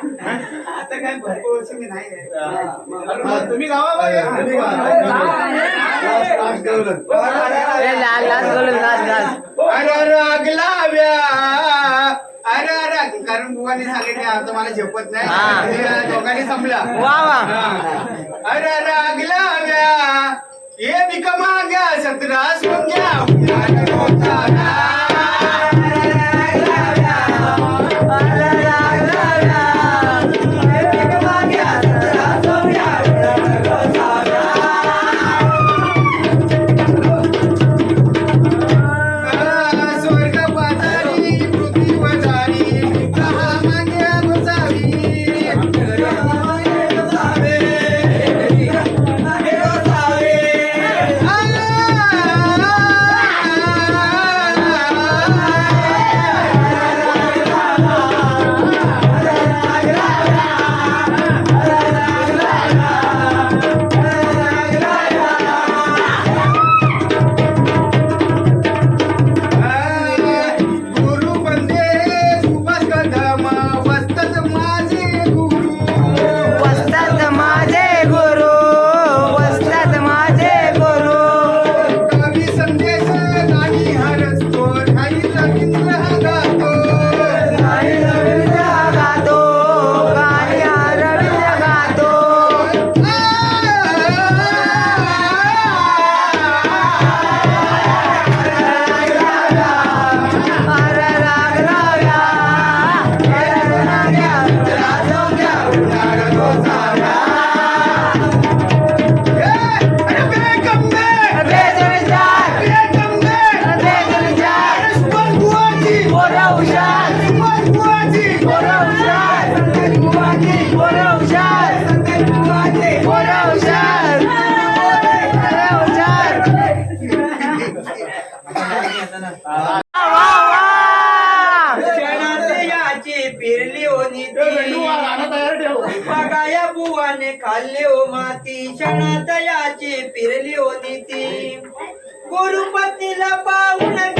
आता काय भरपूर अरे अरे कारण बुवाने सांगितले आता मला झेपत नाही दोघांनी संपला अरे अरे अगला व्या ये बिकमा घ्या सतरा सोन घ्या குடும்பத்தில் அப்பா உனக்கு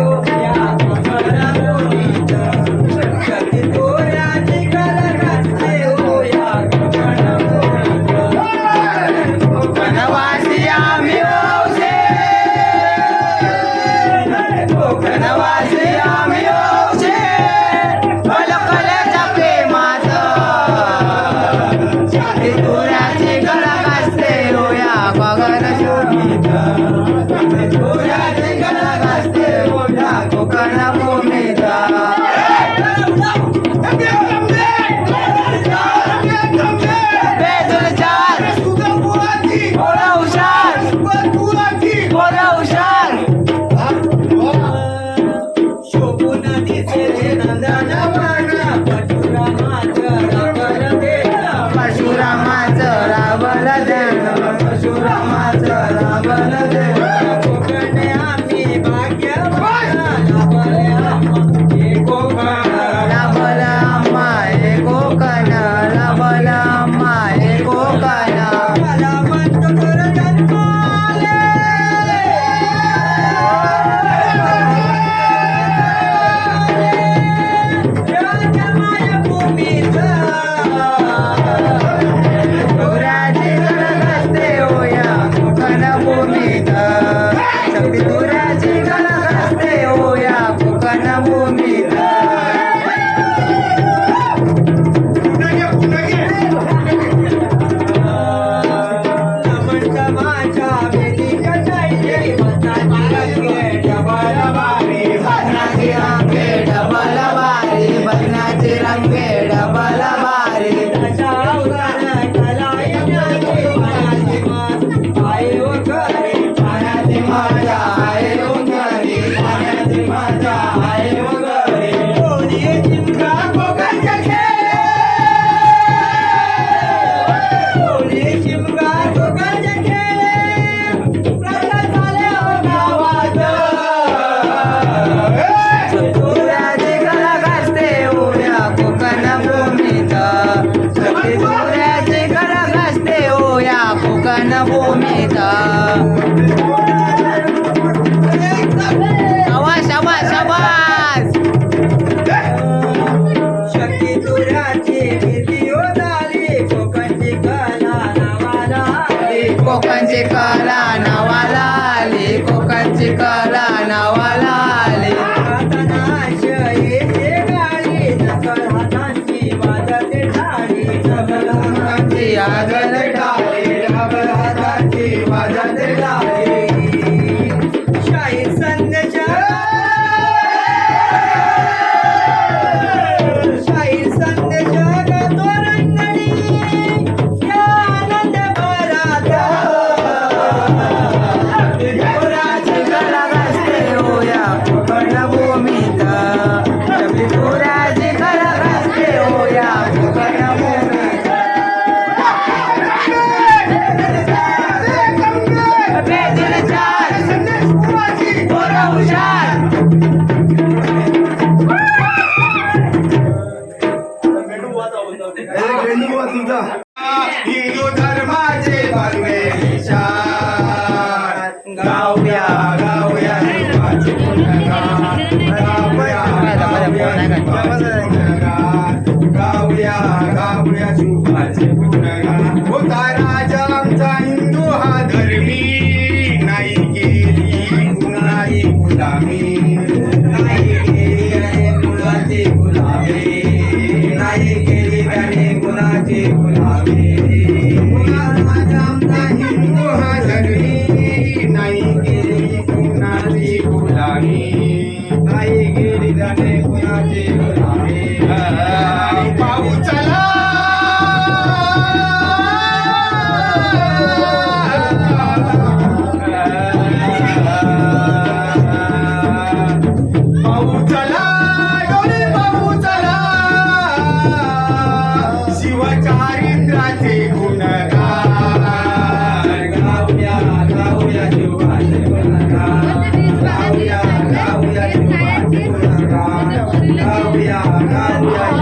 Yeah. కనభూమిత Gracias. Gambia, Gambia,